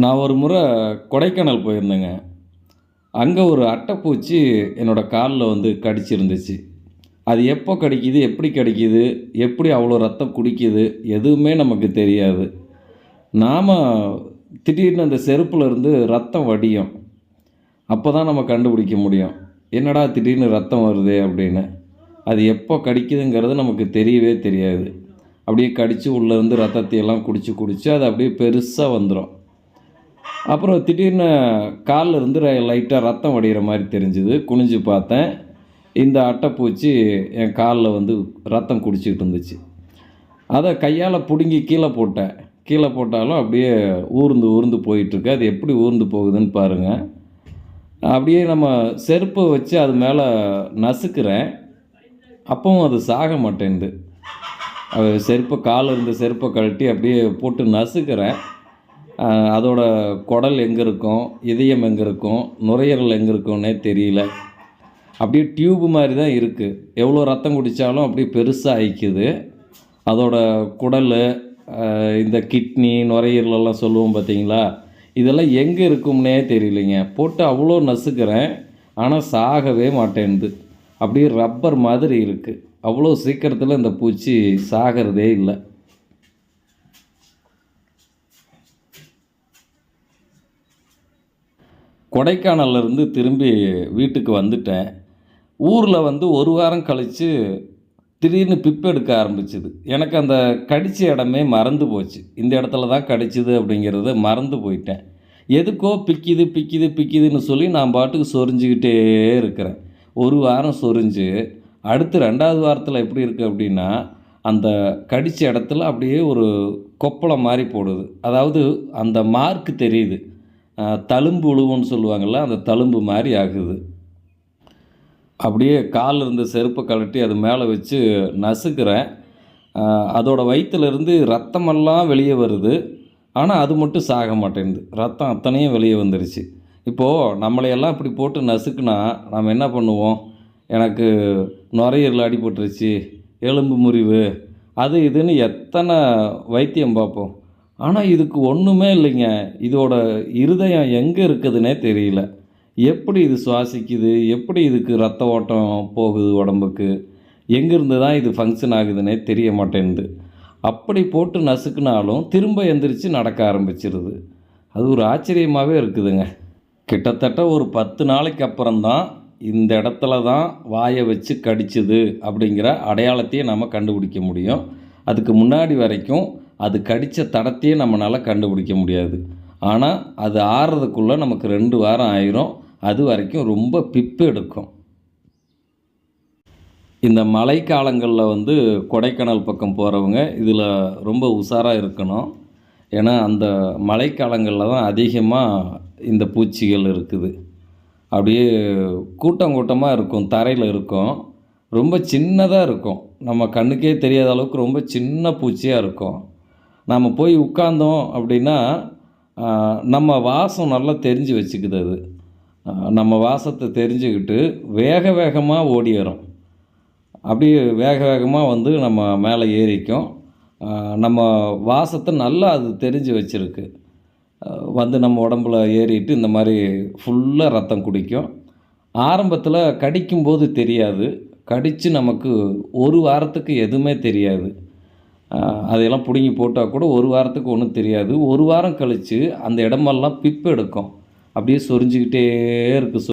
நான் ஒரு முறை கொடைக்கானல் போயிருந்தேங்க. அங்கே ஒரு அட்டைப்பூச்சி என்னோடய காலில் வந்து கடிச்சிருந்துச்சு. அது எப்போ கடிக்குது எப்படி கடிக்குது எப்படி அவ்வளோ ரத்தம் குடிக்குது எதுவுமே நமக்கு தெரியாது. நாம் திடீர்னு அந்த செருப்புலேருந்து ரத்தம் வடியும். அப்போ தான் நம்ம கண்டுபிடிக்க முடியும். என்னடா திடீர்னு ரத்தம் வருதே அப்படின்னு. அது எப்போ கடிக்குதுங்கிறது நமக்கு தெரியவே தெரியாது. அப்படியே கடித்து உள்ளேருந்து ரத்தத்தையெல்லாம் குடித்து குடித்து அது அப்படியே பெருசாக வந்துடும் அப்புறம் திடீர்னு காலில் இருந்து லைட்டாக ரத்தம் வடிகிற மாதிரி தெரிஞ்சுது. குனிஞ்சு பார்த்தேன். இந்த அட்டைப்பூச்சி என் காலில் வந்து ரத்தம் குடிச்சிக்கிட்டு இருந்துச்சு. அதை கையால் பிடுங்கி கீழே போட்டேன். கீழே போட்டாலும் அப்படியே ஊர்ந்து ஊர்ந்து போயிட்டுருக்கு. அது எப்படி ஊர்ந்து போகுதுன்னு பாருங்கள் அப்படியே நம்ம செருப்பை வச்சு அது மேலே நசுக்கிறேன். அப்பவும் அது சாக மாட்டேங்குது. அது செருப்பை காலில் இருந்த செருப்பை கழட்டி அப்படியே போட்டு நசுக்கிறேன். அதோட குடல் எங்கே இருக்கும் இதயம் எங்கே இருக்கும் நுரையீரல் எங்கே இருக்கும்னே தெரியல. அப்படியே டியூப் மாதிரி தான் இருக்குது எவ்வளோ ரத்தம் குடித்தாலும் அப்படியே பெருசாக ஆயிக்குது அதோட குடல் இந்த கிட்னி நுரையீரலெல்லாம் சொல்லுவோம் பார்த்தீங்களா? இதெல்லாம் எங்கே இருக்கும்னே தெரியலைங்க. போட்டு அவ்வளோ நசுக்கிறேன். ஆனால் சாகவே மாட்டேன்து. அப்படியே ரப்பர் மாதிரி இருக்குது அவ்வளோ சீக்கிரத்தில் இந்த பூச்சி சாகிறதே இல்லை. கொடைக்கானல்ல இருந்து திரும்பி வீட்டுக்கு வந்துட்டேன். ஊரில் வந்து ஒரு வாரம் கழித்து திடீர்னு பிப்பு எடுக்க ஆரம்பிச்சுது. எனக்கு அந்த கடித்த இடமே மறந்து போச்சு. இந்த இடத்துல தான் கடிச்சிது அப்படிங்கிறத மறந்து போயிட்டேன். எதுக்கோ பிக்கிது பிக்கிது பிக்கிதுன்னு சொல்லி நான் பாட்டுக்கு சொரிஞ்சுக்கிட்டே இருக்கிறேன். ஒரு வாரம் சொரிஞ்சு அடுத்து ரெண்டாவது வாரத்தில் எப்படி இருக்குது அப்படின்னா அந்த கடித்த இடத்துல அப்படியே ஒரு கொப்பளம் மாதிரி போடுது. அதாவது அந்த மார்க் தெரியுது. தழும்பு உழுவுன்னு சொல்லுவாங்கள்ல அந்த தழும்பு மாதிரி ஆகுது. அப்படியே காலில் இருந்த செருப்பை கழட்டி அது மேலே வச்சு நசுக்கிறேன். அதோடய வயிற்றுலேருந்து ரத்தமெல்லாம் வெளியே வருது. ஆனால் அது மட்டும் சாக மாட்டேங்குது. ரத்தம் அத்தனையும் வெளியே வந்துருச்சு. இப்போது நம்மளையெல்லாம் இப்படி போட்டு நசுக்குனா நம்ம என்ன பண்ணுவோம்? எனக்கு நுரையீரல் அடிபட்டுருச்சு எலும்பு முறிவு அது இதுன்னு எத்தனை வைத்தியம் பார்ப்போம்? ஆனால் இதுக்கு ஒன்றுமே இல்லைங்க. இதோட இருதயம் எங்கே இருக்குதுன்னே தெரியல. எப்படி இது சுவாசிக்குது? எப்படி இதுக்கு ரத்த ஓட்டம் போகுது உடம்புக்கு? எங்கேருந்து தான் இது ஃபங்க்ஷன் ஆகுதுன்னே தெரிய மாட்டேன்து அப்படி போட்டு நசுக்குனாலும் திரும்ப எந்திரிச்சு நடக்க ஆரம்பிச்சிருது. அது ஒரு ஆச்சரியமாகவே இருக்குதுங்க. கிட்டத்தட்ட ஒரு பத்து நாளைக்கு அப்புறம்தான் இந்த இடத்துல தான் வாயை வச்சு கடிச்சுது அப்படிங்கிற அடையாளத்தையே நம்ம கண்டுபிடிக்க முடியும். அதுக்கு முன்னாடி வரைக்கும் அது கடித்த தடத்தையே நம்மளால் கண்டுபிடிக்க முடியாது. ஆனால் அது ஆறுறதுக்குள்ளே நமக்கு ரெண்டு வாரம் ஆயிரும். அது வரைக்கும் ரொம்ப பிப்பு எடுக்கும். இந்த மழை காலங்களில் வந்து கொடைக்கானல் பக்கம் போகிறவங்க இதில் ரொம்ப உஷாராக இருக்கணும். ஏன்னா அந்த மழைக்காலங்களில் தான் அதிகமாக இந்த பூச்சிகள் இருக்குது. அப்படியே கூட்டம் கூட்டமாக இருக்கும் தரையில் இருக்கும். ரொம்ப சின்னதாக இருக்கும். நம்ம கண்ணுக்கே தெரியாத அளவுக்கு ரொம்ப சின்ன பூச்சியாக இருக்கும். நாம் போய் உட்கார்ந்தோம் அப்படின்னா நம்ம வாசம் நல்லா தெரிஞ்சு வச்சுக்குது அது. நம்ம வாசத்தை தெரிஞ்சுக்கிட்டு வேக வேகமாக ஓடி வரும். அப்படியே வேக வேகமாக வந்து நம்ம மேலே ஏறிக்கும். நம்ம வாசத்தை நல்லா அது தெரிஞ்சு வச்சுருக்கு. வந்து நம்ம உடம்புல ஏறிட்டு இந்த மாதிரி ஃபுல்லாக ரத்தம் குடிக்கும். ஆரம்பத்தில் கடிக்கும்போது தெரியாது. கடித்து நமக்கு ஒரு வாரத்துக்கு எதுவுமே தெரியாது. அதையெல்லாம் பிடுங்கி போட்டால் கூட ஒரு வாரத்துக்கு ஒன்றும் தெரியாது. ஒரு வாரம் கழித்து அந்த இடமெல்லாம் பிப்பு எடுக்கும். அப்படியே சொரிஞ்சுக்கிட்டே இருக்குது